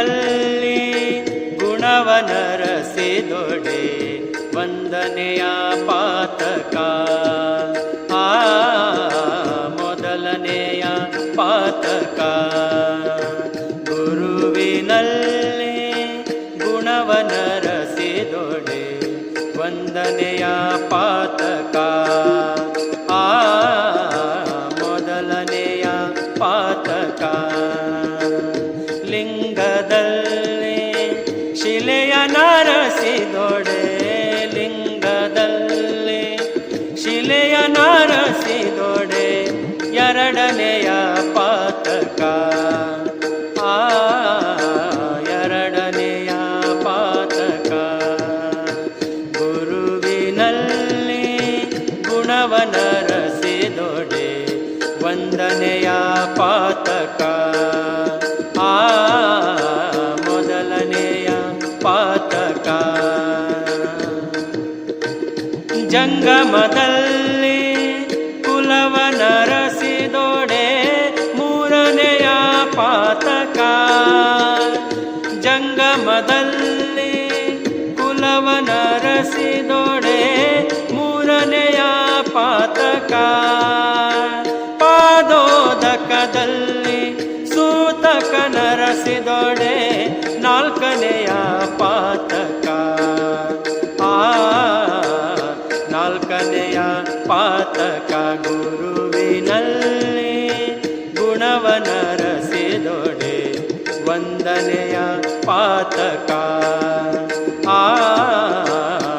ಗುರುವಿನಲ್ಲಿ ಗುಣವನರಸಿದೊಡೆ ವಂದನೆಯ ಪಾತಕ. ಆ ಮೊದಲನೆಯ ಪಾತಕ. ಗುರುವಿನಲ್ಲಿ ಗುಣವನರಸಿದೊಡೆ ವಂದನೆಯ ಪಾತಕ. ಲಿಂಗದಲ್ಲಿ, ಶಿಲೆಯ ನರಸಿದೊಡೆ ಲಿಂಗದಲ್ಲಿ, ಶಿಲೆಯ ನರಸಿದೊಡೆ ಎರಡನೆಯ ಪಾತಕ. ಆ, ಎರಡನೆಯ ಪಾತಕ. ಗುರುವಿನಲ್ಲಿ ಗುಣವನರಸಿದೊಡೆ ವಂದನೆಯ ಪಾತಕ. ಜಂಗಮದಲ್ಲಿ ಕುಲವನರಸಿದೊಡೆ ಮೂರನೆಯ ಪಾತಕ. ಜಂಗಮದಲ್ಲಿ ಕುಲವನರಸಿದೊಡೆ ಮೂರನೆಯ ಪಾತಕ. ಪಾದೋದಕದಲ್ಲಿ ಸೂತಕ ನರಸಿದೊಡೆ ನಾಲ್ಕನೆಯ ಪಾತಕ ಗುರುವಿನಲ್ಲಿ ಗುಣವನರಸಿದೊಡೆ ವಂದನೆಯ ಪಾತಕ. ಆ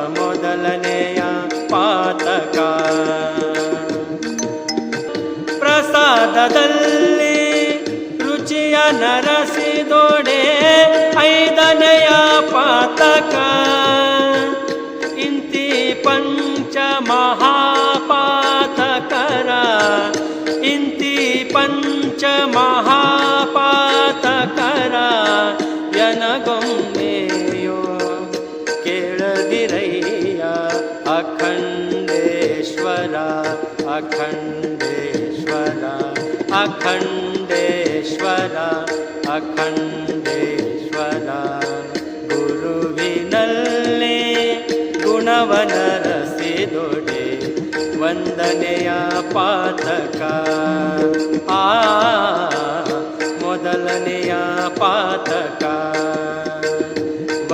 ಮೊದಲನೆಯ ಪಾತಕ. ಪ್ರಸಾದದಲ್ಲಿ ರುಚಿಯ ನರಸಿದೊಡೆ. ಐದನೆಯ ಪಾತಕ. इन्ति पञ्चमहापातकरा महापातकरा जनगोमयो केळविरया अखण्डेश्वरा अखण्डेश्वरा अखण्डेश्वरा अखण्ड ವಂದನೆಯ ಪಾತಕ. ಆ ಮೊದಲನೆಯ ಪಾತಕ.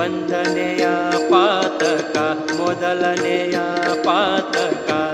ವಂದನೆಯ ಪಾತಕ ಮೊದಲನೆಯ ಪಾತಕ.